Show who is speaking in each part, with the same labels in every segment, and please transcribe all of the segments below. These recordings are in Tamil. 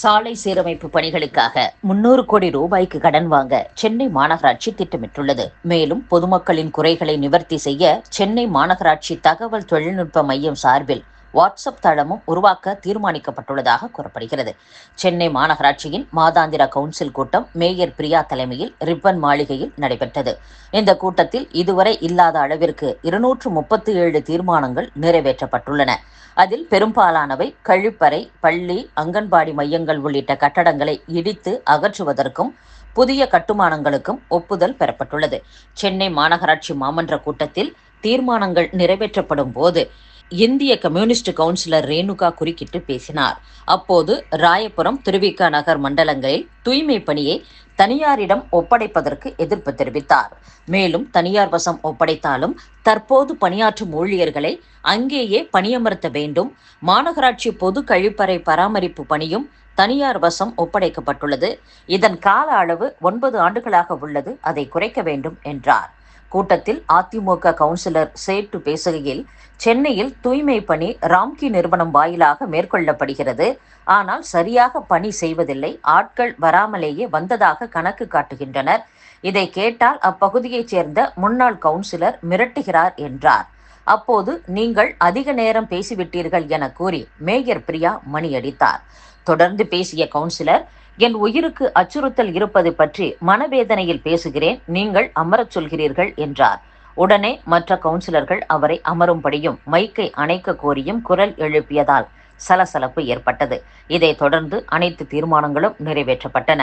Speaker 1: சாலை சீரமைப்பு பணிகளுக்காக முன்னூறு கோடி ரூபாய்க்கு கடன் வாங்க சென்னை மாநகராட்சி திட்டமிட்டுள்ளது. மேலும் பொதுமக்களின் குறைகளை நிவர்த்தி செய்ய சென்னை மாநகராட்சி தகவல் தொழில்நுட்ப மையம் சார்பில் வாட்ஸ்அப் தளமும் உருவாக்க தீர்மானிக்கப்பட்டுள்ளதாக கூறப்படுகிறது. சென்னை மாநகராட்சியின் மாதாந்திர கவுன்சில் கூட்டம் மேயர் பிரியா தலைமையில் ரிப்பன் மாளிகையில் நடைபெற்றது. இந்த கூட்டத்தில் இதுவரை இல்லாத அளவிற்கு இருநூற்று முப்பத்தி ஏழு தீர்மானங்கள் நிறைவேற்றப்பட்டுள்ளன. அதில் பெரும்பாலானவை கழிப்பறை பள்ளி அங்கன்வாடி மையங்கள் உள்ளிட்ட கட்டடங்களை இடித்து அகற்றுவதற்கும் புதிய கட்டுமானங்களுக்கும் ஒப்புதல் பெறப்பட்டுள்ளது. சென்னை மாநகராட்சி மாமன்ற கூட்டத்தில் தீர்மானங்கள் நிறைவேற்றப்படும் போது இந்திய கம்யூனிஸ்ட் கவுன்சிலர் ரேணுகா குறுக்கிட்டு பேசினார். அப்போது ராயபுரம் திருவிக நகர் மண்டலங்களில் தூய்மை பணியை தனியாரிடம் ஒப்படைப்பதற்கு எதிர்ப்பு தெரிவித்தார். மேலும் தனியார் வசம் ஒப்படைத்தாலும் தற்போது பணியாற்றும் ஊழியர்களை அங்கேயே பணியமர்த்த வேண்டும். மாநகராட்சி பொது கழிப்பறை பராமரிப்பு பணியும் தனியார் வசம் ஒப்படைக்கப்பட்டுள்ளது. இதன் கால அளவு ஒன்பது ஆண்டுகளாக உள்ளது. அதை குறைக்க வேண்டும் என்றார். கூட்டத்தில் அதிமுக கவுன்சிலர் சேட்டு பேசுகையில் சென்னையில் தூய்மை பணி ராம்கி நிறுவனம் வாயிலாக மேற்கொள்ளப்படுகிறது. ஆனால் சரியாக பணி செய்வதில்லை. ஆட்கள் வராமலேயே வந்ததாக கணக்கு காட்டுகின்றனர். இதை கேட்டால் அப்பகுதியைச் சேர்ந்த முன்னாள் கவுன்சிலர் மிரட்டுகிறார் என்றார். அப்போது நீங்கள் அதிக நேரம் பேசிவிட்டீர்கள் என கூறி மேயர் பிரியா மணியடித்தார். தொடர்ந்து பேசிய கவுன்சிலர் என் உயிருக்கு அச்சுறுத்தல் இருப்பது பற்றி மனவேதனையில் பேசுகிறேன் நீங்கள் அமரச் சொல்கிறீர்கள் என்றார். உடனே மற்ற கவுன்சிலர்கள் அவரை அமரும்படியும் மைக்கை அணைக்க கோரியும் குரல் எழுப்பியதால் சலசலப்பு ஏற்பட்டது. இதைத் தொடர்ந்து அனைத்து தீர்மானங்களும் நிறைவேற்றப்பட்டன.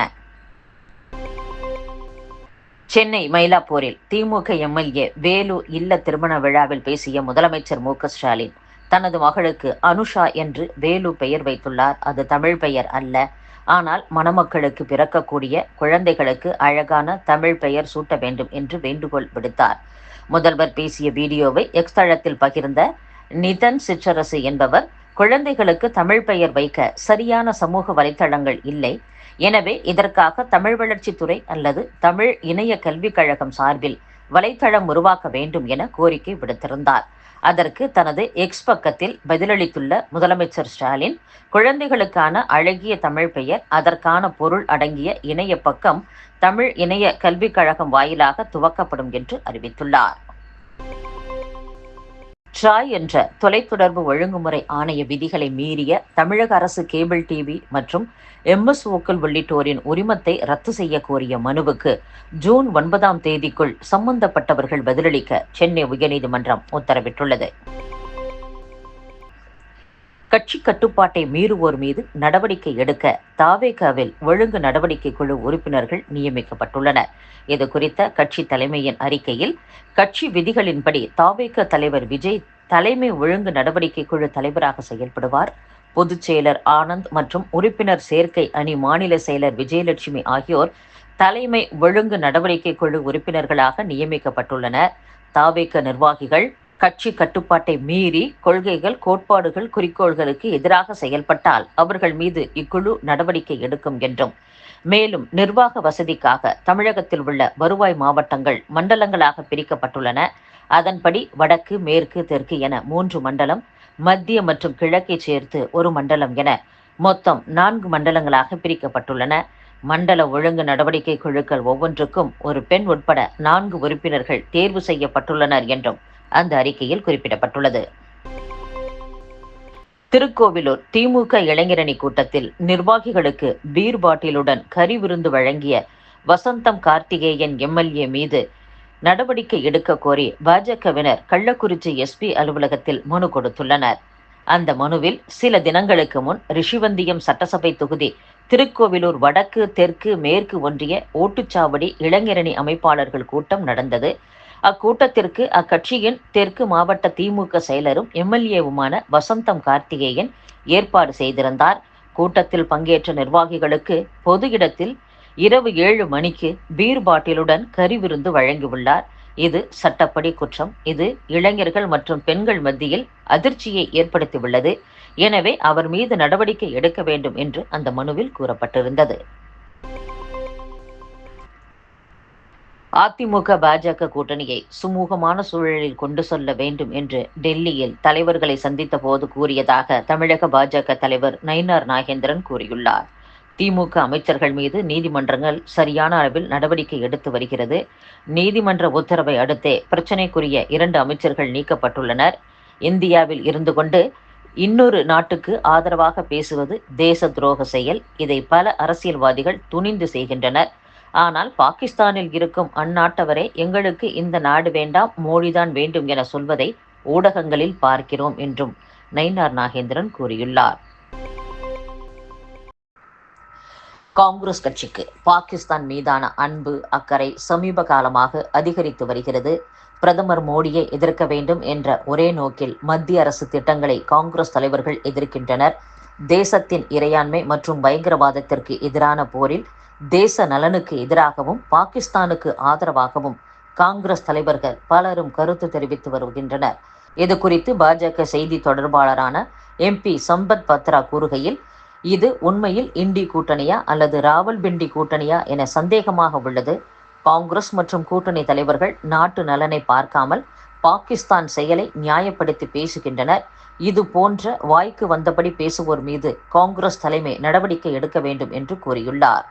Speaker 1: சென்னை மயிலாப்பூரில் திமுக எம்எல்ஏ வேலு இல்ல திருமண விழாவில் பேசிய முதலமைச்சர் மு ஸ்டாலின் தனது மகளுக்கு அனுஷா என்று வேலு பெயர் வைத்துள்ளார். அது தமிழ் பெயர் அல்ல. ஆனால் மணமக்களுக்கு பிறக்கக்கூடிய குழந்தைகளுக்கு அழகான தமிழ் பெயர் சூட்ட வேண்டும் என்று வேண்டுகோள் விடுத்தார். முதல்வர் பேசிய வீடியோவை எக்ஸ் தளத்தில் பகிர்ந்த நிதன் சிற்றரசு என்பவர் குழந்தைகளுக்கு தமிழ் பெயர் வைக்க சரியான சமூக வலைத்தளங்கள் இல்லை எனவே இதற்காக தமிழ் வளர்ச்சித்துறை அல்லது தமிழ் இணைய கல்விக் கழகம் சார்பில் வலைத்தளம் உருவாக்க வேண்டும் என கோரிக்கை விடுத்திருந்தார். அதற்கு தனது எக்ஸ் பக்கத்தில் பதிலளித்துள்ள முதலமைச்சர் ஸ்டாலின் குழந்தைகளுக்கான அழகிய தமிழ் பெயர் அதற்கான பொருள் அடங்கிய இணைய பக்கம் தமிழ் இணைய கல்விக் கழகம் வாயிலாக துவக்கப்படும் என்று அறிவித்துள்ளார். ட்ராய் என்ற தொலைத்தொடர்பு ஒழுங்குமுறை ஆணைய விதிகளை மீறிய தமிழக அரசு கேபிள் டிவி மற்றும் எம்எஸ்ஓக்கள் உள்ளிட்டோரின் உரிமத்தை ரத்து செய்ய கோரிய மனுவுக்கு ஜூன் ஒன்பதாம் தேதிக்குள் சம்பந்தப்பட்டவர்கள் பதிலளிக்க சென்னை உயர்நீதிமன்றம் உத்தரவிட்டுள்ளது. கட்சி கட்டுப்பாட்டை மீறுவோர் மீது நடவடிக்கை எடுக்க தாவேகாவில் ஒழுங்கு நடவடிக்கை குழு உறுப்பினர்கள் நியமிக்கப்பட்டுள்ளனர். இது குறித்த கட்சி தலைமையின் அறிக்கையில் கட்சி விதிகளின்படி தாவேக தலைவர் விஜய் தலைமை ஒழுங்கு நடவடிக்கை குழு தலைவராக செயல்படுவார். பொதுச் செயலர் ஆனந்த் மற்றும் உறுப்பினர் சேர்க்கை அணி மாநில செயலர் விஜயலட்சுமி ஆகியோர் தலைமை ஒழுங்கு நடவடிக்கை குழு உறுப்பினர்களாக நியமிக்கப்பட்டுள்ளனர். தாவேக நிர்வாகிகள் கட்சி கட்டுப்பாட்டை மீறி கொள்கைகள் கோட்பாடுகள் குறிக்கோள்களுக்கு எதிராக செயல்பட்டால் அவர்கள் மீது இக்குழு நடவடிக்கை எடுக்கும் என்றும். மேலும் நிர்வாக வசதிக்காக தமிழகத்தில் உள்ள வருவாய் மாவட்டங்கள் மண்டலங்களாக பிரிக்கப்பட்டுள்ளன. அதன்படி வடக்கு மேற்கு தெற்கு என மூன்று மண்டலம் மத்திய மற்றும் கிழக்கை சேர்த்து ஒரு மண்டலம் என மொத்தம் நான்கு மண்டலங்களாக பிரிக்கப்பட்டுள்ளன. மண்டல ஒழுங்கு நடவடிக்கை குழுக்கள் ஒவ்வொன்றுக்கும் ஒரு பெண் உட்பட நான்கு உறுப்பினர்கள் தேர்வு செய்யப்பட்டுள்ளனர் என்றும் அந்த அறிக்கையில் குறிப்பிடப்பட்டுள்ளது. திருக்கோவிலூர் திமுக இளைஞரணி கூட்டத்தில் நிர்வாகிகளுக்கு பீர் பாட்டிலுடன் கறி விருந்து வழங்கிய வசந்தம் கார்த்திகேயன் எம்எல்ஏ மீது நடவடிக்கை எடுக்க கோரி பாஜகவினர் கள்ளக்குறிச்சி எஸ்பி அலுவலகத்தில் மனு கொடுத்துள்ளனர். அந்த மனுவில் சில தினங்களுக்கு முன் ரிஷிவந்தியம் சட்டசபை தொகுதி திருக்கோவிலூர் வடக்கு தெற்கு மேற்கு ஒன்றிய ஓட்டுச்சாவடி இளைஞரணி அமைப்பாளர்கள் கூட்டம் நடந்தது. அக்கூட்டத்திற்கு அக்கட்சியின் தெற்கு மாவட்ட திமுக செயலரும் எம்எல்ஏவுமான வசந்தம் கார்த்திகேயன் ஏற்பாடு செய்திருந்தார். கூட்டத்தில் பங்கேற்ற நிர்வாகிகளுக்கு பொது இடத்தில் இரவு ஏழு மணிக்கு பீர் பாட்டிலுடன் கறி விருந்து வழங்கியுள்ளார். இது சட்டப்படி குற்றம். இது இளைஞர்கள் மற்றும் பெண்கள் மத்தியில் அதிர்ச்சியை ஏற்படுத்தியுள்ளது. எனவே அவர் மீது நடவடிக்கை எடுக்க வேண்டும் என்று அந்த மனுவில் கூறப்பட்டிருந்தது. அதிமுக பாஜக கூட்டணியை சுமூகமான சூழலில் கொண்டு செல்ல வேண்டும் என்று டெல்லியில் தலைவர்களை சந்தித்த போது கூறியதாக தமிழக பாஜக தலைவர் நயினார் நாகேந்திரன் கூறியுள்ளார். திமுக அமைச்சர்கள் மீது நீதிமன்றங்கள் சரியான அளவில் நடவடிக்கை எடுத்து வருகிறது. நீதிமன்ற உத்தரவை அடுத்தே பிரச்சினைக்குரிய இரண்டு அமைச்சர்கள் நீக்கப்பட்டுள்ளனர். இந்தியாவில் இருந்து கொண்டு இன்னொரு நாட்டுக்கு ஆதரவாக பேசுவது தேச துரோக செயல். இதை பல அரசியல்வாதிகள் துணிந்து செய்கின்றனர். ஆனால் பாகிஸ்தானில் இருக்கும் அந்நாட்டவரே எங்களுக்கு இந்த நாடு வேண்டாம் மோடிதான் வேண்டும் என சொல்வதை ஊடகங்களில் பார்க்கிறோம் என்றும் நயினார் நாகேந்திரன் கூறியுள்ளார். காங்கிரஸ் கட்சிக்கு பாகிஸ்தான் மீதான அன்பு அக்கறை சமீப காலமாக அதிகரித்து வருகிறது. பிரதமர் மோடியை எதிர்க்க வேண்டும் என்ற ஒரே நோக்கில் மத்திய அரசு திட்டங்களை காங்கிரஸ் தலைவர்கள் எதிர்க்கின்றனர். தேசத்தின் இறையாண்மை மற்றும் பயங்கரவாதத்திற்கு எதிரான போரில் தேச நலனுக்கு எதிராகவும் பாகிஸ்தானுக்கு ஆதரவாகவும் காங்கிரஸ் தலைவர்கள் பலரும் கருத்து தெரிவித்து வருகின்றனர். இது குறித்து பாஜக செய்தி தொடர்பாளரான எம்பி சம்பத் பத்ரா கூறுகையில் இது உண்மையில் இண்டி கூட்டணியா அல்லது ராவல்பிண்டி கூட்டணியா என சந்தேகமாக உள்ளது. காங்கிரஸ் மற்றும் கூட்டணி தலைவர்கள் நாட்டு நலனை பார்க்காமல் பாகிஸ்தான் செயலை நியாயப்படுத்தி பேசுகின்றனர். இது போன்ற வாய்க்கு வந்தபடி பேசுவோர் மீது காங்கிரஸ் தலைமை நடவடிக்கை எடுக்க வேண்டும் என்று கூறியுள்ளார்.